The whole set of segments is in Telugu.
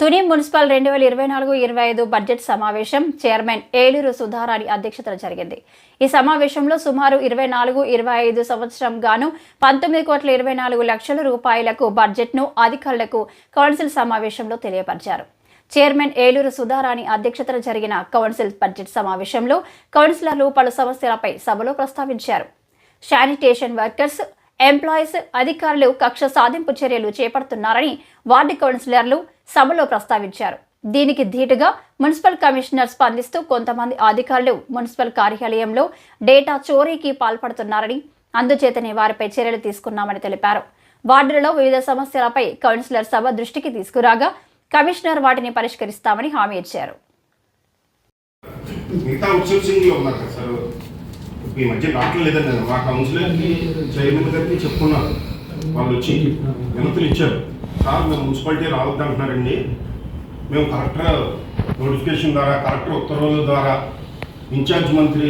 తుని మున్సిపల్ రెండు వేల ఇరవై నాలుగు ఇరవై ఐదు బడ్జెట్ సమావేశం చైర్మన్ ఏలూరు సుధారాణి అధ్యక్షతన జరిగింది. ఈ సమావేశంలో సుమారు ఇరవై నాలుగు ఇరవై ఐదు సంవత్సరం గాను పంతొమ్మిది కోట్ల ఇరవై నాలుగు లక్షల రూపాయలకు బడ్జెట్ను అధికారులకు కౌన్సిల్ సమావేశంలో తెలియపరిచారు. చైర్మన్ ఏలూరు సుధారాణి అధ్యక్షతన జరిగిన కౌన్సిల్ బడ్జెట్ సమావేశంలో కౌన్సిలర్లు పలు సమస్యలపై సభలో ప్రస్తావించారు. శానిటేషన్ వర్కర్స్ ఎంప్లాయీస్ అధికారులు కక్ష సాధింపు చర్యలు చేపడుతున్నారని వార్డు కౌన్సిలర్లు సభలో ప్రస్తావించారు. దీనికి ధీటుగా మున్సిపల్ కమిషనర్ స్పందిస్తూ కొంతమంది అధికారులు మున్సిపల్ కార్యాలయంలో డేటా చోరీకి పాల్పడుతున్నారని అందుచేతనే వారిపై చర్యలు తీసుకున్నామని తెలిపారు. వార్డులలో వివిధ సమస్యలపై కౌన్సిలర్ సభ దృష్టికి తీసుకురాగా కమిషనర్ వాటిని పరిష్కరిస్తామని హామీ ఇచ్చారు. ఈ మధ్య రావట్లేదు లేదండి. మా కౌన్సిలర్కి చైర్మన్ గారికి చెప్పుకున్నాను వాళ్ళు వచ్చి వినతులు ఇచ్చారు. సార్ మేము మున్సిపాలిటీ రావద్దు అంటున్నారండి. మేము కలెక్టర్ నోటిఫికేషన్ ద్వారా కలెక్టర్ ఉత్తర్వుల ద్వారా ఇన్ఛార్జ్ మంత్రి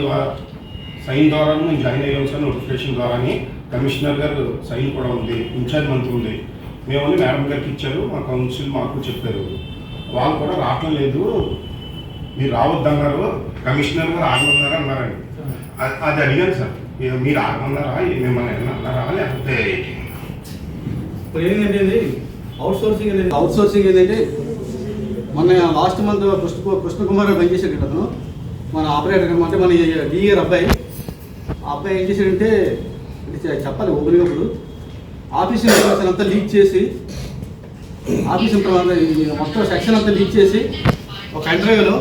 సైన్ ద్వారా మేము జాయిన్ అయ్యాం సార్ నోటిఫికేషన్ ద్వారాని. కమిషనర్ గారు సైన్ కూడా ఉంది ఇన్ఛార్జ్ మంత్రి ఉంది. మేము మేడం గారికి ఇచ్చారు. మా కౌన్సిల్ మాకు చెప్పారు. వాళ్ళు కూడా రావట్లేదు. మీరు రావద్దన్నారు కమిషనర్ గారు ఆగమన్నారా అన్నారండి. అది అడిగాను సార్. మీరు ఆగమన్నారా? మిమ్మల్ని అన్నారా? లేకపోతే ఏంటి? ఇప్పుడు ఏంటంటే ఇది? అవుట్ సోర్సింగ్ అనేది అవుట్ సోర్సింగ్ ఏంటంటే మొన్న లాస్ట్ మంత్ కృష్ణ కృష్ణ కుమార్ పనిచేసాడు అతను. మన ఆపరేటర్ అంటే మన డిఆర్ అబ్బాయి. ఆ అబ్బాయి ఏం చేశాడంటే చెప్పాలి ఓపెనినప్పుడు ఆఫీస్ ఇన్ఫర్మేషన్ అంతా లీక్ చేసి ఆఫీస్ ఇన్ఫర్మేషన్ మొత్తం సెక్షన్ అంతా లీక్ చేసి ఒక ఇంటర్వ్యూలో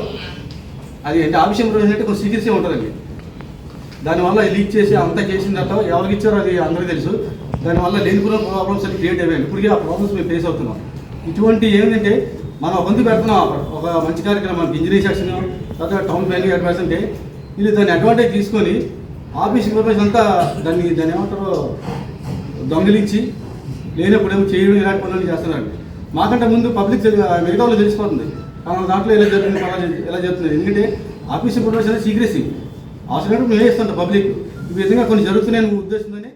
అది అంటే ఆఫీస్ ఇన్ఫర్మేషన్ అంటే కొంచెం సీక్రెసీ ఉంటుందండి. దానివల్ల లీక్ చేసి అంతా చేసిన తర్వాత ఎవరికి ఇచ్చారో అది అందరికీ తెలుసు. దానివల్ల లేనిపోయిన ప్రాబ్లమ్స్ అన్ని క్రియేట్ అయ్యాయి ఇప్పటికీ ఆ ప్రాబ్లమ్స్ మేము ఫేస్ అవుతున్నాం. ఇటువంటి ఏంటంటే మనం ఒక వంతు పెడుతున్నాం ఒక మంచి కార్యక్రమం మనకి ఇంజనీరింగ్ సెక్షన్ తర్వాత టౌన్ ప్లానింగ్ అడ్వైస్ అంటే వీళ్ళు దాన్ని అడ్వాంటేజ్ తీసుకొని ఆఫీస్ ఇన్ఫర్మేషన్ అంతా దాన్ని దాన్ని ఏమంటారు దొంగిలించి లేనప్పుడు ఏమో చేయడం ఇలాంటి పనులు చేస్తున్నారు. మాకంటే ముందు పబ్లిక్ మిగతా వాళ్ళు తెలిసిపోతుంది. మన దాంట్లో ఎలా జరుగుతుంది ఎలా జరుగుతుంది. ఎందుకంటే ఆఫీస్ ఇన్ఫర్మేషన్ అనేది సీక్రెసీ అవసరమైనప్పుడు మేమే వేస్తుంది పబ్లిక్ ఈ విధంగా కొన్ని జరుగుతున్నాయని ఉద్దేశంతోనే